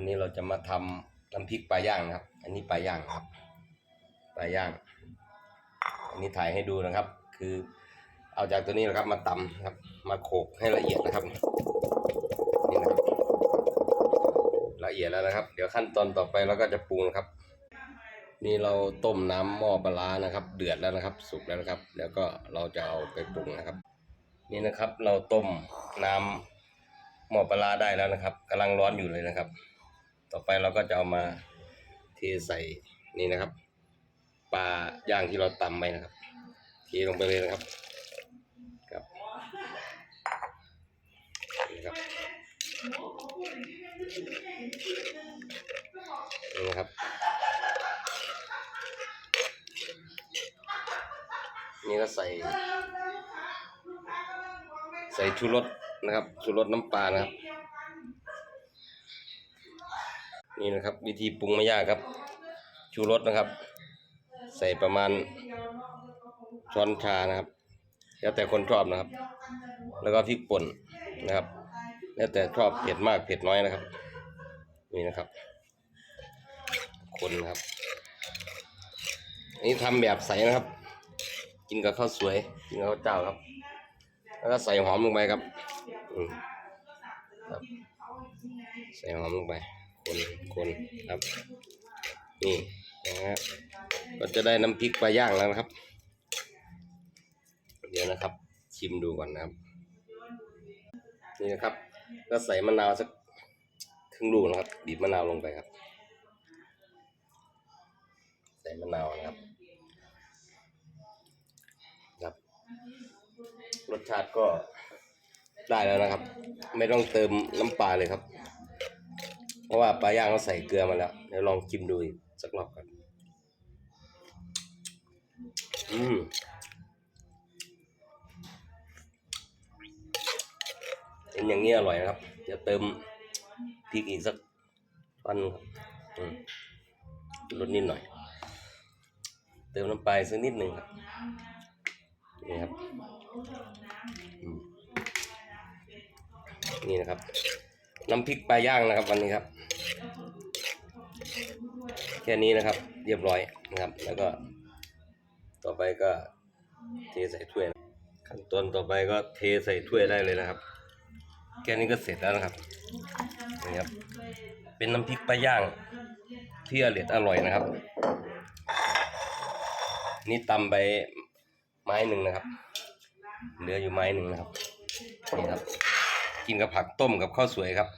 วันนี้เราจะมาทำน้ำพริกปลาย่างนะครับ อันนี้ปลาย่างครับ ปลาย่าง อันนี้ถ่ายให้ดูนะครับ คือ เอาจากตัวนี้นะครับ มาตำครับ มาโขลกให้ละเอียดนะครับ นี่นะครับ ละเอียดแล้วนะครับ เดี๋ยวขั้นตอนต่อไปเราก็จะปรุงนะครับ นี่เราต้มน้ำหม้อปลานะครับ เดือดแล้วนะครับ สุกแล้วนะครับ แล้วก็เราจะเอาไปปรุงนะครับ นี่นะครับ เราต้มน้ำหม้อปลาร้าได้แล้วนะครับกำลังร้อนอยู่เลยนะครับ ต่อไปเราก็จะเอามาเทใส่นี่นะครับปลาย่างที่เราตำไปนะครับเทลงไปเลยนะครับครับนี่ครับนี่นะครับนี่ก็ใส่ ใส่ชูรสนะครับชูรสน้ำปลานะครับ นี่นะครับ วิธีปรุงไม่ยากครับ ชูรสนะครับ ใส่ประมาณช้อนชานะครับ แล้วแต่คนชอบนะครับ แล้วก็พริกป่นนะครับ แล้วแต่ชอบเผ็ดมากเผ็ดน้อยนะครับ นี่นะครับ คนนะครับอันนี้ทำแบบใสนะครับ กินกับข้าวสวย กินกับข้าวเจ้าครับ แล้วก็ใส่หอมลงไปครับ อืมครับ ใส่หอมลงไป คนคนครับนี่นะฮะก็จะได้น้ำพริกปลาย่างแล้วนะครับ เดี๋ยวนะครับ ชิมดูก่อนนะครับ นี่นะครับ ก็ใส่มะนาวสักครึ่งลูกนะครับบีบมะนาวลงไปครับ ใส่มะนาวนะครับครับ รสชาติก็ได้แล้วนะครับ ไม่ต้องเติมน้ำปลาเลยครับ เพราะว่าปลาย่างเขาใส่เกลือมาแล้วเดี๋ยวลองชิมดูอีกสักรอบก่อนอืมเป็นอย่างนี้อร่อยนะครับเดี๋ยวเติมพริกอีกสักช้อนครับลดนิดหน่อย เติมน้ำปลาสักนิดหนึ่งครับนี่ครับนี่นะครับ น้ำพริกปลาย่างนะครับวันนี้ครับ ค่นี้นะครับ เรียบร้อยนะครับ แล้วก็ ต่อไปก็เทใส่ถ้วย ขั้นตอนต่อไปก็เทใส่ถ้วยได้เลยนะครับ แค่นี้ก็เสร็จแล้วนะครับนี่ครับ เป็นน้ำพริกปลาย่างที่อร่อยอร่อยนะครับ นี่ตำไปไม้หนึ่งนะครับ เหลืออยู่ไม้หนึ่งนะครับนี่ครับ กินกับผักต้มกับข้าวสวยครับ